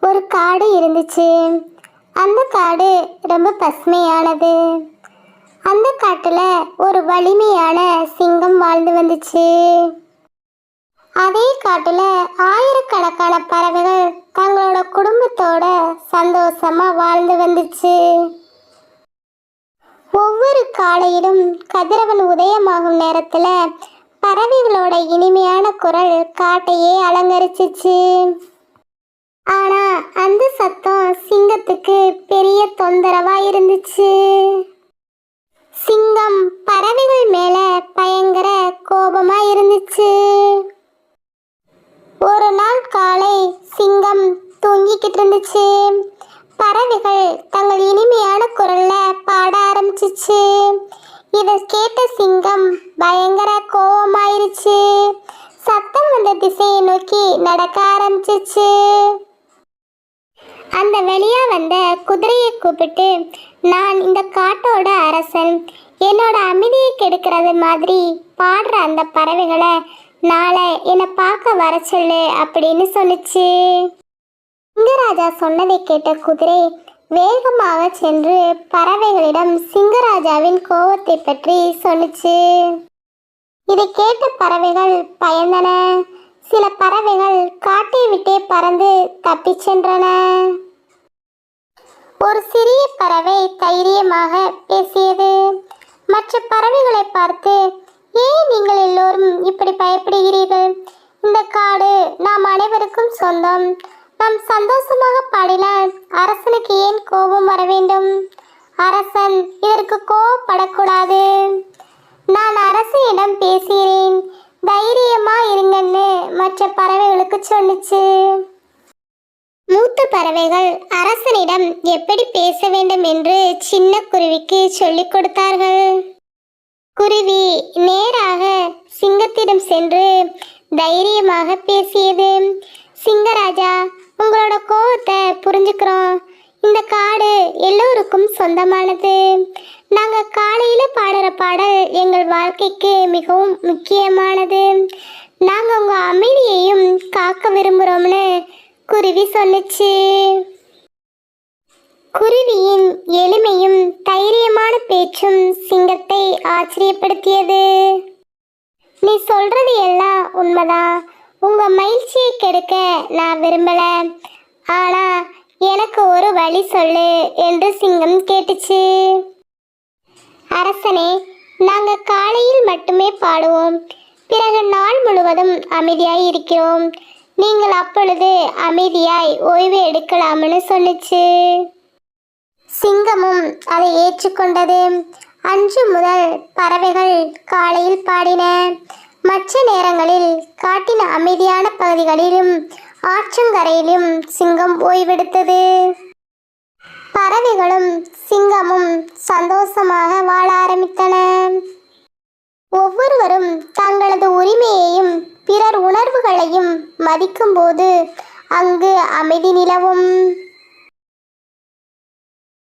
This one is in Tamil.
ஒரு காடு இருந்துச்சு. அந்த காடு ரொம்ப பசுமையானது. அந்த காட்டுல ஒரு வலிமையான சிங்கம் வாழ்ந்து வந்துச்சு. அதே காட்டுல ஆயிரக்கணக்கான பறவைகள் தங்களோட குடும்பத்தோட சந்தோஷமா வாழ்ந்து வந்துச்சு. ஒவ்வொரு காலையிலும் கதிரவன் உதயமாகும் நேரத்துல பறவைகளோட இனிமையான குரல் காட்டையே அலங்கரிச்சிச்சு. ஆனா அந்த சத்தம் சிங்கத்துக்கு பெரிய தொந்தரவா இருந்துச்சு. சிங்கம் பறவைகள் மேல பயங்கர கோபமா இருந்துச்சு. ஒரு நாள் காலை சிங்கம் தூங்கிக்கிட்டு இருந்துச்சு. பறவைகள் தங்கள் இனிமையான குரல்ல பாட ஆரம்பிச்சிச்சு. இதை கேட்ட சிங்கம் பயங்கர கோபமாயிருச்சு. சத்தம் வந்த திசையை நோக்கி நடக்க ஆரம்பிச்சிச்சு. வெளியே வந்த குதிரையை கூப்பிட்டு நான் இந்த காட்டோட அரசன். என்னோட அமைதியை கெடுக்கிறது மாதிரி பாடுற அந்த பறவைகளை நாளை என்னை பார்க்க வர சொல்லு அப்படின்னு சொல்லிச்சு சிங்கராஜா சொன்னதை கேட்ட குதிரை வேகமாக சென்று பறவைகளிடம் சிங்கராஜாவின் கோபத்தை பற்றி சொன்னுச்சு. இதை கேட்ட பறவைகள் பயந்தன. சில பறவைகள் காட்டை விட்டே பறந்து தப்பிச் சென்றன. ஒரு சிறிய பறவை தைரியமாக பேசியது. மற்ற பறவைகளை பார்த்து ஏன் நீங்கள் எல்லோரும் இப்படி பயப்படுகிறீர்கள்? இந்த காடு நாம் அனைவருக்கும் சொந்தம். நாம் சந்தோஷமாக பாடினால் அரசனுக்கு ஏன் கோபம் வர வேண்டும்? அரசன் இதற்கு கோபப்படக்கூடாது. நான் அரசனிடம் பேசுகிறேன். தைரியமா இருங்கன்னு மற்ற பறவைகளுக்கு சொன்னிச்சு. பறவைகள் அரசனிடம் எப்படி பேச வேண்டும் என்று சின்ன குருவிக்கு சொல்லிக் கொடுத்தார்கள். குருவி நேராக சிங்கத்திடம் சென்று தைரியமாக பேசியது. சிங்கராஜா உங்களோட கோவத்தை புரிஞ்சுக்கிறோம். இந்த காடு எல்லோருக்கும் சொந்தமானது. நாங்கள் காலையில் பாடுற பாடல் எங்கள் வாழ்க்கைக்கு மிகவும் முக்கியமானது. நாங்கள் உங்கள் அமைதியையும் காக்க விரும்புகிறோம்னு குருவி சொன்னுச்சு குருவியின் எளிமையும் தைரியமான பேச்சும் சிங்கத்தை ஆச்சரியப்படுத்தியது. நீ சொல்றது எல்லாம் உண்மைதான். உங்க மகிழ்ச்சியை கெடுக்க நான் விரும்பல. ஆனா எனக்கு ஒரு வழி சொல்லு என்று சிங்கம் கேட்டுச்சு. அரசனே நாங்க காலையில் மட்டுமே பாடுவோம். பிறகு நாள் முழுவதும் அமைதியாய் இருக்கிறோம். நீங்கள் அப்பொழுது அமைதியாய் ஓய்வு எடுக்கலாம்னு சொன்னுச்சு சிங்கமும் அதை ஏற்றுக்கொண்டது. அன்று முதல் பறவைகள் காலையில் பாடின மற்ற நேரங்களில் காட்டின் அமைதியான பகுதிகளிலும் ஆற்றங்கரையிலும் சிங்கம் ஓய்வெடுத்தது. பறவைகளும் சிங்கமும் சந்தோஷமாக வாழ ஆரம்பித்தன. ஒவ்வொருவரும் தங்களது உரிமையையும் பிறர் உணர்வுகளையும் மதிக்கும்போது அங்கு அமைதி நிலவும்.